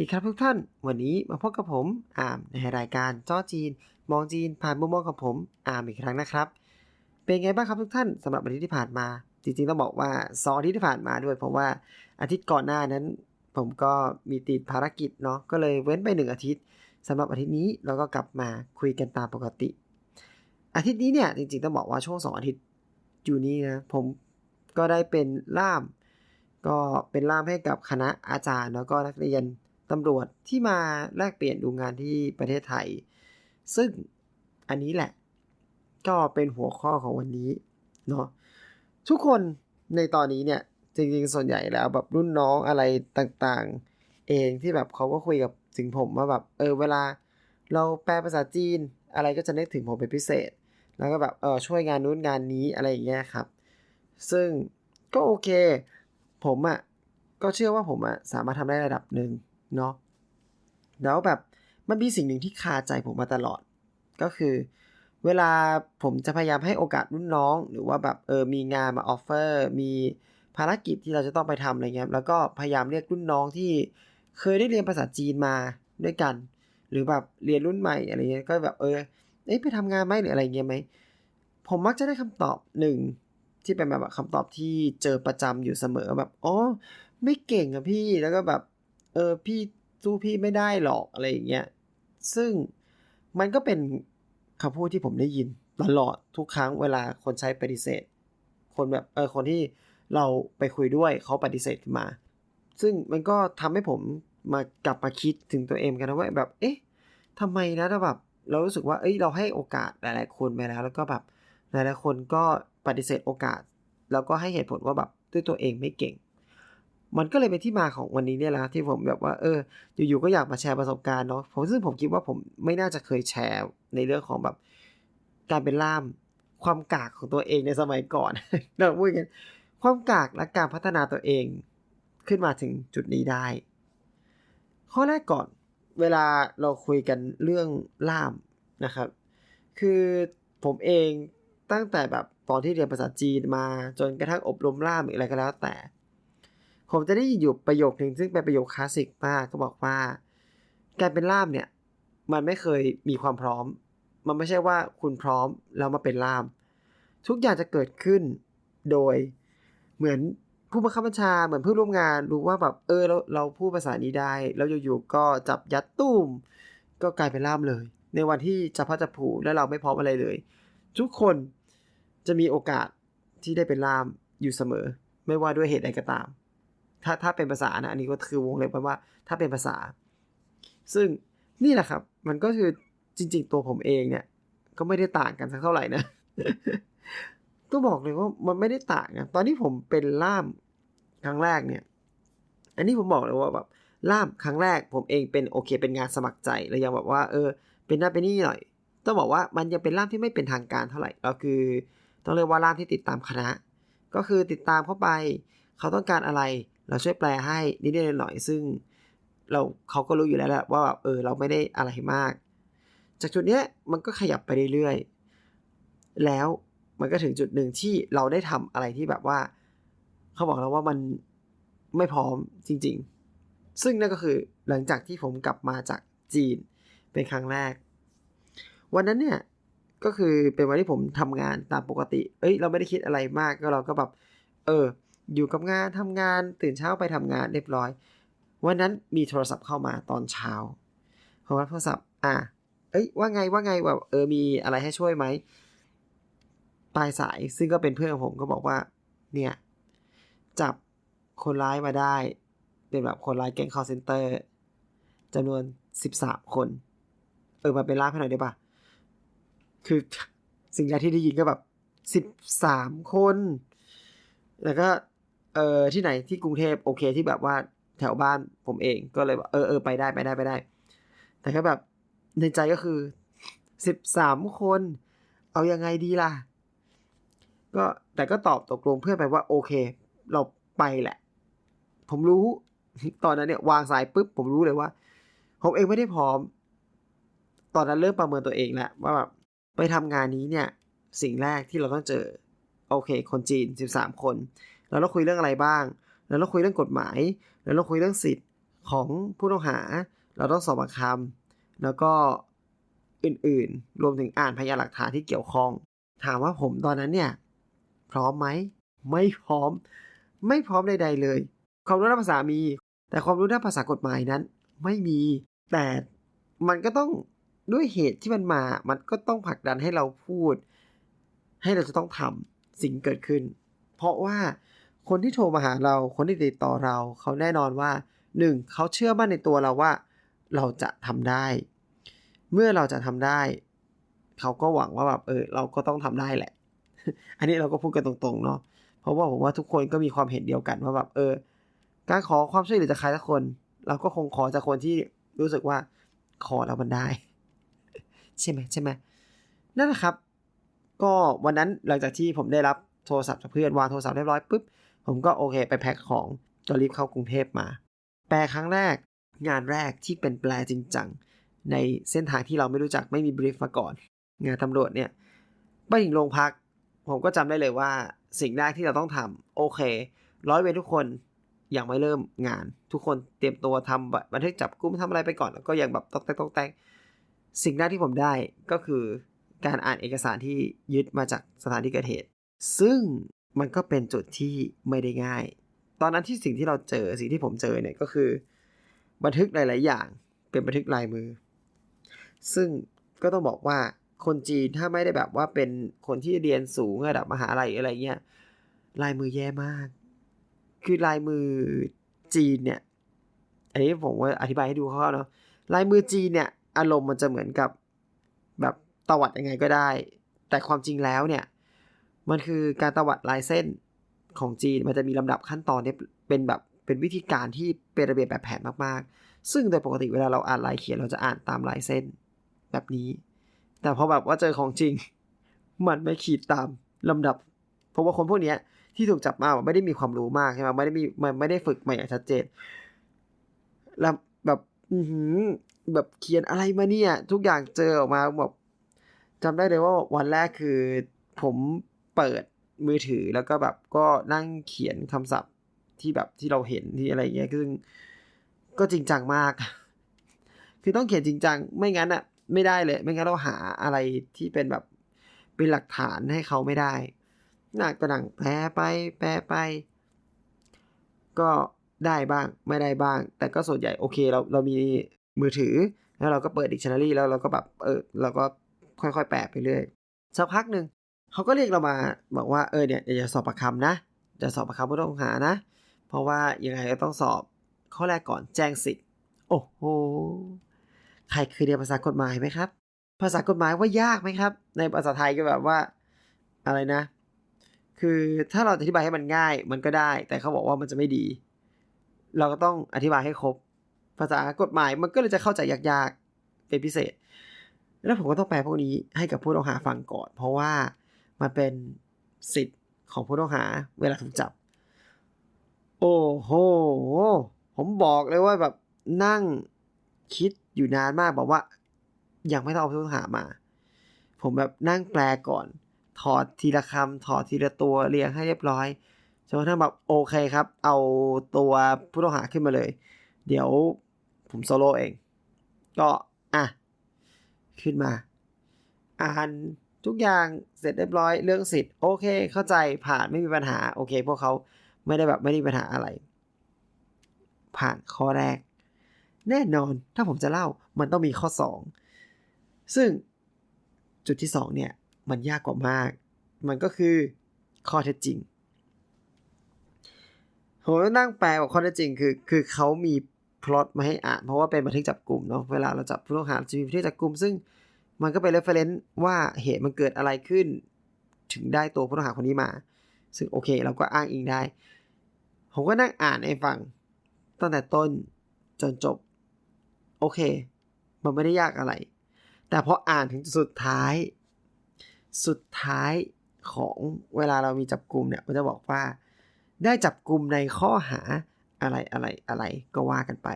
ดีครับทุกท่าน วันนี้มาพบกับผมอามในรายการจ้อจีน มองจีนผ่านมุมมองของผมอามอีกครั้งนะครับ เป็นไงบ้างครับทุกท่านสำหรับอาทิตย์ที่ผ่านมา จริงๆต้องบอกว่าสองอาทิตย์ที่ผ่านมาด้วย เพราะว่าอาทิตย์ก่อนหน้านั้น ผมก็มีติดภารกิจเนาะก็เลยเว้นไปหนึ่งอาทิตย์สำหรับอาทิตย์นี้เราก็กลับมาคุยกันตามปกติ อาทิตย์นี้เนี่ยจริงๆต้องบอกว่าช่วงสองอาทิตย์อยู่นี้นะผมก็ได้เป็นล่ามก็เป็นล่ามให้กับคณะอาจารย์แล้วก็นักเรียน ตำรวจที่มาแลกเปลี่ยนดูงานที่ประเทศไทย ซึ่งอันนี้แหละ ก็เป็นหัวข้อของวันนี้เนาะทุกคนในตอนนี้เนี่ย จริงๆ ส่วนใหญ่แล้วแบบรุ่นน้องอะไรต่างๆ เองที่แบบเขาก็คุยกับถึงผมว่าแบบเออเวลา เราแปลภาษาจีนอะไรก็จะนึกถึงผมเป็นพิเศษ แล้วก็แบบเออช่วยงานนู้นงานนี้อะไรอย่างเงี้ยครับ ซึ่งก็โอเค ผมอะ่ะก็เชื่อว่าผมอะ่ะสามารถทำได้ระดับหนึ่ง เนาะแล้วแบบมันมีสิ่งหนึ่งที่คาใจผมมาตลอด ก็คือ เวลาผมจะพยายามให้โอกาสรุ่นน้อง หรือว่าแบบเออมีงานมาออฟเฟอร์มีภารกิจที่เราจะต้องไปทำอะไรเงี้ยแล้วก็พยายามเรียกรุ่นน้องที่เคยได้เรียนภาษาจีนมาด้วยกัน หรือแบบเรียนรุ่นใหม่อะไรเงี้ยก็แบบเออเอ้ไปทำงานไหมหรืออะไรเงี้ยไหมผมมักจะได้คำตอบหนึ่งที่เป็นแบบคำตอบที่เจอประจำอยู่เสมอแบบอ๋อไม่เก่งอะพี่แล้วก็แบบ เออพี่สู้พี่ไม่ได้หรอกอะไรอย่างเงี้ยซึ่งมันก็เป็นคำพูดที่ผมได้ยินตลอดทุกครั้งเวลาคนใช้ปฏิเสธ คนแบบเออคนที่เราไปคุยด้วยเขาปฏิเสธขึ้นมา ซึ่งมันก็ทำให้ผมมากลับมาคิดถึงตัวเองกันนะว่าแบบ เอ๊ะทำไมนะถ้าแบบเรารู้สึกว่าเอ้ยเราให้โอกาสหลาย ๆ คนไปแล้ว แล้วก็แบบหลายๆคนก็ปฏิเสธโอกาส แล้วก็ให้เหตุผลว่าแบบด้วยตัวเองไม่เก่ง มันก็เลยเป็นที่มาของวันนี้เนี่ยแหละที่ผมแบบว่าเอออยู่ๆก็อยากมาแชร์ประสบการณ์เนาะผมซึ่งผมคิดว่าผมไม่น่าจะเคยแชร์ในเรื่องของแบบการเป็นล่ามความกากของตัวเองในสมัยก่อนเราพูดกันความกากและการพัฒนาตัวเองขึ้นมาถึงจุดนี้ได้ ข้อแรกก่อนเวลาเราคุยกันเรื่องล่ามนะครับ คือผมเองตั้งแต่แบบตอนที่เรียนภาษาจีนมาจนกระทั่งอบรมล่ามหรืออะไรก็แล้วแต่ ผมจะได้ยินอยู่ประโยคหนึ่งซึ่งเป็นประโยคคลาสสิกมากก็บอกว่า การเป็นล่ามเนี่ย มันไม่เคยมีความพร้อม มันไม่ใช่ว่าคุณพร้อมแล้วมาเป็นล่าม ทุกอย่างจะเกิดขึ้นโดยเหมือนผู้บังคับบัญชาเหมือนเพื่อนร่วมงานรู้ว่าแบบเออเราเราพูดภาษานี้ได้แล้วอยู่ๆก็จับยัดตุ้ม ก็กลายเป็นล่ามเลย ในวันที่จะพัดจะผูและเราไม่พร้อมอะไรเลย ทุกคนจะมีโอกาสที่ได้เป็นล่ามอยู่เสมอ ไม่ว่าด้วยเหตุใดก็ตาม ถ้าถ้าเป็นภาษานะ อันนี้ก็คือวงเล็บว่า ถ้าเป็นภาษา ซึ่งนี่แหละครับ มันก็คือจริง ๆ ตัวผมเองเนี่ย ก็ไม่ได้ต่างกันสักเท่าไหร่นะต้องบอกเลยว่ามันไม่ได้ต่างนะตอนที่ผมเป็นล่ามครั้งแรกเนี่ย อันนี้ผมบอกเลยว่าแบบล่ามครั้งแรก ผมเองเป็นโอเค เป็นงานสมัครใจแล้วยังแบบว่า เออ เป็นนั่นเป็นนี่หน่อย ต้องบอกว่ามันยังเป็นล่ามที่ไม่เป็นทางการเท่าไหร่ก็คือ ต้องเรียกว่าล่ามที่ติดตามคณะ ก็คือติดตามเข้าไป เขาต้องการอะไร เราช่วยแปลให้นิดๆหน่อยๆซึ่งเราเขาก็รู้อยู่แล้วแหละว่าแบบเออเราไม่ได้อะไรมาก จากจุดเนี้ยมันก็ขยับไปเรื่อยๆแล้วมันก็ถึงจุดหนึ่งที่เราได้ทำอะไรที่แบบว่า เขาบอกแล้วว่ามันไม่พร้อมจริง ๆ ซึ่งนั่นก็คือหลังจากที่ผมกลับมาจากจีนเป็นครั้งแรก วันนั้นเนี่ยก็คือเป็นวันที่ผมทำงานตามปกติ เอ้ย เราไม่ได้คิดอะไรมากก็เราก็แบบ เออ อยู่กับงานทำงานตื่นเช้าไปทำงานเรียบร้อย วันนั้นมีโทรศัพท์เข้ามาตอนเช้าเพราะว่าโทรศัพท์ อะเอ้ยว่าไงว่าไงแบบเออมีอะไรให้ช่วยไหมปลายสายซึ่งก็เป็นเพื่อนของผมก็บอกว่า เนี่ย จับคนร้ายมาได้ เป็นแบบคนร้ายแก๊งคอร์เซนเตอร์จำนวนสิบสามคน เออมาเป็นล่ามให้หน่อยได้ปะคือสิ่งแรกที่ได้ยินก็แบบสิบสามคน แล้วก็ เออที่ไหนที่กรุงเทพโอเคที่แบบว่าแถวบ้านผมเองก็เลยเออเออไปได้ไปได้ไปได้ แต่ก็แบบในใจก็คือสิบสามคน เอายังไงดีล่ะ ก็แต่ก็ตอบตกลงเพื่อนไปว่าโอเค เราไปแหละ ผมรู้ ตอนนั้นเนี่ยวางสายปุ๊บผมรู้เลยว่า ผมเองไม่ได้พร้อม ตอนนั้นเริ่มประเมินตัวเองแล้วว่าแบบไปทำงานนี้เนี่ย สิ่งแรกที่เราต้องเจอ โอเค คนจีนสิบสามคน แล้วเราคุยเรื่องอะไรบ้าง แล้วเราคุยเรื่องกฎหมาย แล้วเราคุยเรื่องสิทธิ์ของผู้ต้องหา เราต้องสอบปากคำแล้วก็อื่นๆ รวมถึงอ่านพยานหลักฐานที่เกี่ยวข้อง ถามว่าผมตอนนั้นเนี่ย พร้อมไหม ไม่พร้อม ไม่พร้อมใดๆเลย ความรู้ด้านภาษามี แต่ความรู้ด้านภาษากฎหมายนั้น ไม่มี แต่มันก็ต้องด้วยเหตุที่มันมา มันก็ต้องผลักดันให้เราพูด ให้เราจะต้องทำสิ่งเกิดขึ้น เพราะว่า คนที่โทรมาหาเรา คนที่ติดต่อเรา เขาแน่นอนว่าหนึ่งเขาเชื่อมั่นในตัวเราว่า เราจะทำได้ เมื่อเราจะทำได้ เขาก็หวังว่าแบบเออเราก็ต้องทำได้แหละ อันนี้เราก็พูดกันตรงๆเนาะ เพราะว่าผมว่าทุกคนก็มีความเห็นเดียวกันว่าแบบเออ การขอความช่วยเหลือจากใครสักคน เราก็คงขอจากคนที่รู้สึกว่าขอแล้วมันได้ ใช่ไหมใช่ไหมนั่นแหละครับ ก็วันนั้นหลังจากที่ผมได้รับโทรศัพท์จากเพื่อนวางโทรศัพท์เรียบร้อยปุ๊บ ผมก็โอเคไปแพ็คของก็รีบเข้ากรุงเทพมา แปลครั้งแรกงานแรกที่เป็นแปลจริงจังในเส้นทางที่เราไม่รู้จักไม่มีบรีฟมาก่อน งานตำรวจเนี่ยไปถึงโรงพัก ผมก็จำได้เลยว่าสิ่งแรกที่เราต้องทำโอเค ร้อยเวรทุกคนยังไม่เริ่มงาน ทุกคนเตรียมตัวทำบันทึกจับกุมทำอะไรไปก่อน แล้วก็ยังแบบตอกแตกตอกแตกสิ่งแรกที่ผมได้ก็คือการอ่านเอกสารที่ยึดมาจากสถานที่เกิดเหตุ ซึ่ง มันก็เป็นจุดที่ไม่ได้ง่าย ตอนนั้นที่สิ่งที่เราเจอสิ่งที่ผมเจอเนี่ยก็คือ บันทึกหลาย ๆ อย่างเป็นบันทึกลายมือ ซึ่งก็ต้องบอกว่าคนจีนถ้าไม่ได้แบบว่าเป็นคนที่เรียนสูงระดับมหาลัยอะไรเงี้ยลายมือแย่มาก คือลายมือจีนเนี่ยอันนี้ผมว่าอธิบายให้ดูคร่าเนาะลายมือจีนเนี่ย อารมณ์มันจะเหมือนกับแบบตวัดยังไงก็ได้ แต่ความจริงแล้วเนี่ย มันคือการตวัดลายเส้นของจีนมันจะมีลำดับขั้นตอนเนี่ยเป็นแบบเป็นวิธีการที่เป็นระเบียบแบบแผนมากๆ ซึ่งโดยปกติเวลาเราอ่านลายเขียนเราจะอ่านตามลายเส้นแบบนี้ แต่พอแบบว่าเจอของจริง มันไม่ขีดตามลำดับ เพราะว่าคนพวกเนี้ยที่ถูกจับมาไม่ได้มีความรู้มากใช่ไหมไม่ได้มีมันไม่ได้ฝึกมาอย่างชัดเจนแล้วแบบอืแบบเขียนอะไรมาเนี่ย ทุกอย่างเจอออกมาแบบจำได้เลยว่าวันแรกคือผม เปิดมือถือแล้วก็แบบก็นั่งเขียนคำศัพท์ที่แบบที่เราเห็นที่อะไรเงี้ยซึ่งก็จริงจังมาก คือต้องเขียนจริงจังไม่งั้นอะไม่ได้เลย ไม่งั้นเราหาอะไรที่เป็นแบบเป็นหลักฐานให้เขาไม่ได้หน่าก็นั่งแปลไป แปลไป ก็ได้บ้างไม่ได้บ้าง แต่ก็ส่วนใหญ่โอเคเราเรามีมือถือ แล้วเราก็เปิด dictionary แล้วเราก็แบบเออเราก็ค่อยๆ แปลไปเรื่อยสักพักหนึ่ง เขาก็เรียกเรามาบอกว่าเออเนี่ยจะสอบประคำนะ จะสอบประคำผู้ต้องหานะ เพราะว่ายังไงก็ต้องสอบข้อแรกก่อนแจ้งสิทธิ์โอ้โหใครเคยเรียนภาษากฎหมายไหมครับ ภาษากฎหมายว่ายากไหมครับ ในภาษาไทยก็แบบว่าอะไรนะ คือถ้าเราอธิบายให้มันง่ายมันก็ได้ แต่เขาบอกว่ามันจะไม่ดี เราก็ต้องอธิบายให้ครบ ภาษากฎหมายมันก็เลยจะเข้าใจยากๆเป็นพิเศษ แล้วผมก็ต้องแปลพวกนี้ให้กับผู้ต้องหาฟังก่อน เพราะว่า มันเป็นสิทธิ์ของผู้ต้องหาเวลาถูกจับ โอ้โห ผมบอกเลยว่าแบบนั่งคิดอยู่นานมากบอกว่า ยังไม่ต้องเอาผู้ต้องหามา ผมแบบนั่งแปลก่อน ถอดทีละคำถอดทีละตัวเรียงให้เรียบร้อยจนกระทั่งแบบโอเคครับ เอาตัวผู้ต้องหาขึ้นมาเลย เดี๋ยวผมโซโล่เอง ก็อะ ขึ้นมา อ่าน ทุกอย่างเสร็จเรียบร้อยเรื่องสิทธิ์โอเค เข้าใจผ่านไม่มีปัญหาโอเค พวกเขาไม่ได้แบบไม่ได้มีปัญหาอะไร ผ่านข้อแรก แน่นอนถ้าผมจะเล่ามันต้องมีข้อ 2 ซึ่งจุดที่ 2 เนี่ย มันยากกว่ามาก มันก็คือข้อเท็จจริงผมนั่งแปลว่าข้อเท็จจริงคือคือเขามีพล็อตมาให้อ่านเพราะว่าเป็นบันทึกจับกลุ่มเนาะเวลาเราจับผู้ต้องหาจะมีบันทึกจับกลุ่มซึ่ง มันก็เป็นเรฟเฟรนซ์ว่าเหตุมันเกิดอะไรขึ้น ถึงได้ตัวผู้ต้องหาคนนี้มา ซึ่งโอเค เราก็อ้างอิงได้ ผมก็นั่งอ่านให้ฟัง ตั้งแต่ต้นจนจบ โอเค มันไม่ได้ยากอะไร แต่พออ่านถึงสุดท้าย สุดท้ายของเวลาเรามีจับกลุ่มเนี่ยมันจะบอกว่า ได้จับกลุ่มในข้อหาอะไรอะไรอะไรก็ว่ากันไป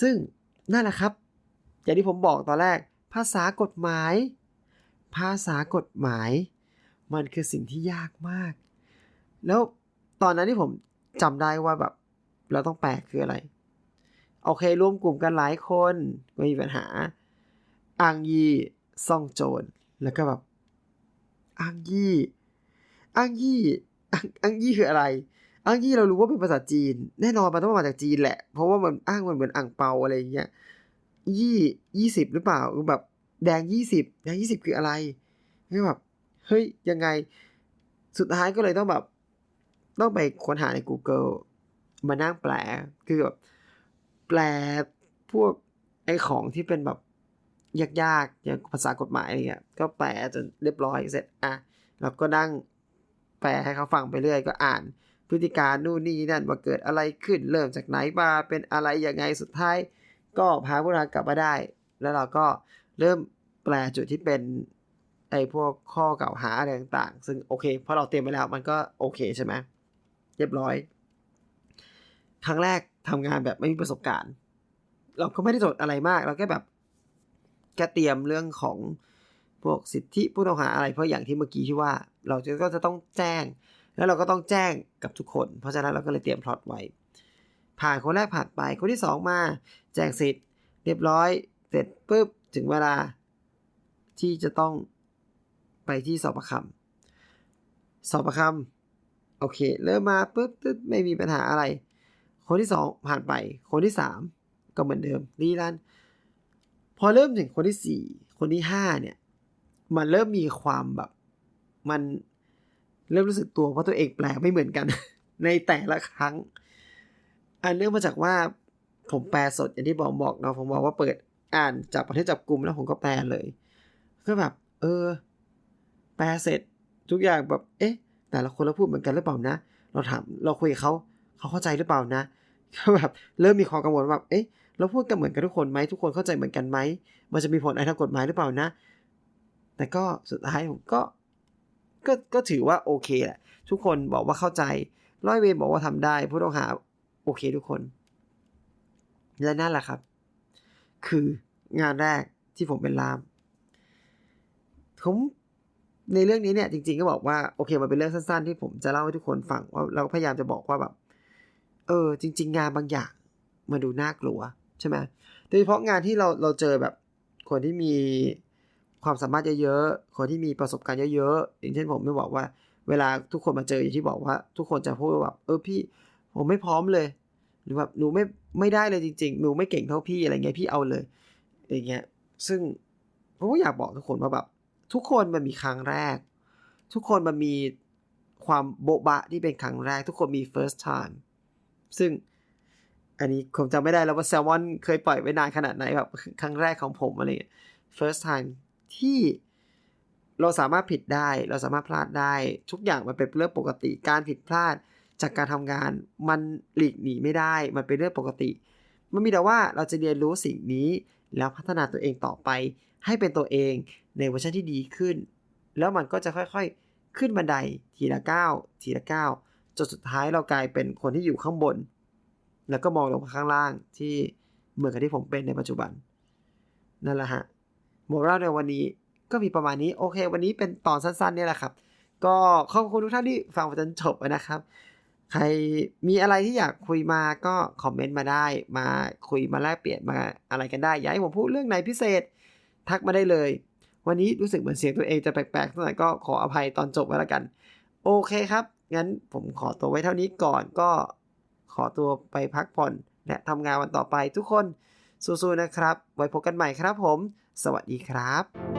ซึ่งนั่นแหละครับ อย่างที่ผมบอกตอนแรก ภาษากฎหมาย ภาษากฎหมาย มันคือสิ่งที่ยากมาก แล้วตอนนั้นที่ผมจำได้ว่าแบบเราต้องแปลคืออะไร โอเครวมกลุ่มกันหลายคนไม่มีปัญหา อังยี่ซ่องโจรแล้วก็แบบอังยี่อังยี่อังอังยี่คืออะไรอังยี่เรารู้ว่าเป็นภาษาจีน แน่นอนมันต้องมาจากจีนแหละ เพราะว่ามันอ้างมันเหมือนอ่างเปาอะไรอย่างเงี้ย ยี่ยี่สิบหรือเปล่าแบบแดงยี่สิบแดงยี่สิบคืออะไรคือแบบเฮ้ยยังไงสุดท้ายก็เลยต้องแบบ ต้องไปค้นหาใน Google มานั่งแปลคือแบบแปลพวกไอ้ของที่เป็นแบบยากๆอย่างภาษากฎหมายอะไรเงี้ยก็แปลจนเรียบร้อยเสร็จอะเราก็นั่งแปลให้เขาฟังไปเรื่อยก็อ่าน พฤติการนู่นนี่นั่นว่าเกิดอะไรขึ้นเริ่มจากไหนมาเป็นอะไรยังไงสุดท้าย ก็พาพวกเรากลับมาได้ แล้วเราก็เริ่มแปลจุดที่เป็นไอ้พวกข้อเก่าหาอะไรต่างๆ ซึ่งโอเคเพราะเราเตรียมไปแล้วมันก็โอเคใช่ไหมเรียบร้อย ครั้งแรกทำงานแบบไม่มีประสบการณ์ เราก็ไม่ได้จดอะไรมาก เราแค่แบบแค่เตรียมเรื่องของพวกสิทธิผู้ต้องหาอะไร เพราะอย่างที่เมื่อกี้ที่ว่า เราจะก็จะต้องแจ้ง แล้วเราก็ต้องแจ้งกับทุกคน เพราะฉะนั้นเราก็เลยเตรียมพล็อตไว้ ผ่านคนแรกผ่านไป คนที่สองมา แจ้งสิทธิ์ เรียบร้อย เสร็จปุ๊บ ถึงเวลา ที่จะต้องไปที่สอบประคำสอบประคำโอเค เริ่มมาปุ๊บปุ๊บไม่มีปัญหาอะไร คนที่สองผ่านไป คนที่สามก็เหมือนเดิมรีรันพอเริ่มถึงคนที่สี่คนที่ห้าเนี่ย มันเริ่มมีความแบบมันเริ่มรู้สึกตัวว่าะตัวเองแปลกไม่เหมือนกัน ในแต่ละครั้ง อันเนื่องมาจากว่าผมแปลสดอย่างที่บอกบอกเนาะผมบอกว่าเปิดอ่านจากประเทศจับกลุ่มแล้วผมก็แปลเลยก็แบบ เออ แปลเสร็จทุกอย่างแบบ เอ๊ะ แต่ละคนเราพูดเหมือนกันหรือเปล่านะ เราถามเราคุยกับเขาเขาเข้าใจหรือเปล่านะก็แบบเริ่มมีความกังวลว่าเอ๊ะเราพูดกันเหมือนกันทุกคนไหมทุกคนเข้าใจเหมือนกันไหมมันจะมีผลอะไรทางกฎหมายหรือเปล่านะ แต่ก็สุดท้ายผมก็ก็ก็ถือว่าโอเคแหละทุกคนบอกว่าเข้าใจร้อยเวรบอกว่าทำได้ ผู้ต้องหา โอเคทุกคน และนั่นแหละครับ คืองานแรกที่ผมเป็นลาม ผมในเรื่องนี้เนี่ยจริงๆก็บอกว่าโอเคมันเป็นเรื่องสั้น ๆ ที่ผมจะเล่าให้ทุกคนฟังว่าเราพยายามจะบอกว่าแบบ เออ จริง ๆ งานบางอย่างมาดูน่ากลัวใช่ไหมโดยเฉพาะงานที่เราเราเจอแบบคนที่มีความสามารถเยอะๆ คนที่มีประสบการณ์เยอะๆ อย่างเช่นผมไม่บอกว่า เวลาทุกคนมาเจออย่างที่บอกว่า ทุกคนจะพูดแบบเออพี่ ผมไม่พร้อมเลย หรือแบบหนูไม่ไม่ได้เลยจริง ๆ หนูไม่เก่งเท่าพี่อะไรเงี้ยพี่เอาเลยอย่างเงี้ยซึ่งผมก็อยากบอกทุกคนว่าแบบทุกคนมันมีครั้งแรก ทุกคนมันมีความโบ๊ะบะที่เป็นครั้งแรก ทุกคนมี first time ซึ่งอันนี้ผมจำไม่ได้แล้วว่าแซลมอนเคยปล่อยไว้นานขนาดไหนแบบครั้งแรกของผมอะไรเงี้ย first time ที่เราสามารถผิดได้ เราสามารถพลาดได้ ทุกอย่างมันเป็นเรื่องปกติการผิดพลาด จากการทำงาน มันหลีกหนีไม่ได้ มันเป็นเรื่องปกติ มันมีแต่ว่าเราจะเรียนรู้สิ่งนี้ แล้วพัฒนาตัวเองต่อไป ให้เป็นตัวเองในเวอร์ชันที่ดีขึ้น แล้วมันก็จะค่อยๆ ขึ้นบันไดทีละก้าวทีละก้าวจนสุดท้ายเรากลายเป็นคนที่อยู่ข้างบน แล้วก็มองลงมาข้างล่างที่เหมือนกับที่ผมเป็นในปัจจุบันนั่นแหละฮะโมราลในวันนี้ก็มีประมาณนี้โอเค วันนี้เป็นตอนสั้นๆเนี่ยแหละครับ ก็ขอบคุณทุกท่านที่ฟังจนจบนะครับ ใครมีอะไรที่อยากคุยมาก็คอมเมนต์มาได้ มาคุยมาแลกเปลี่ยนมาอะไรกันได้ อยากให้ผมพูดเรื่องไหนพิเศษ ทักมาได้เลย วันนี้รู้สึกเหมือนเสียงตัวเองจะแปลกๆสักหน่ก็ขออภัยตอนจบไว้แล้วกัน โอเคครับ งั้นผมขอตัวไว้เท่านี้ก่อนก็ขอตัวไปพักผ่อน และทำงานวันต่อไปทุกคนสู้ๆนะครับ ไว้พบกันใหม่ครับผม สวัสดีครับ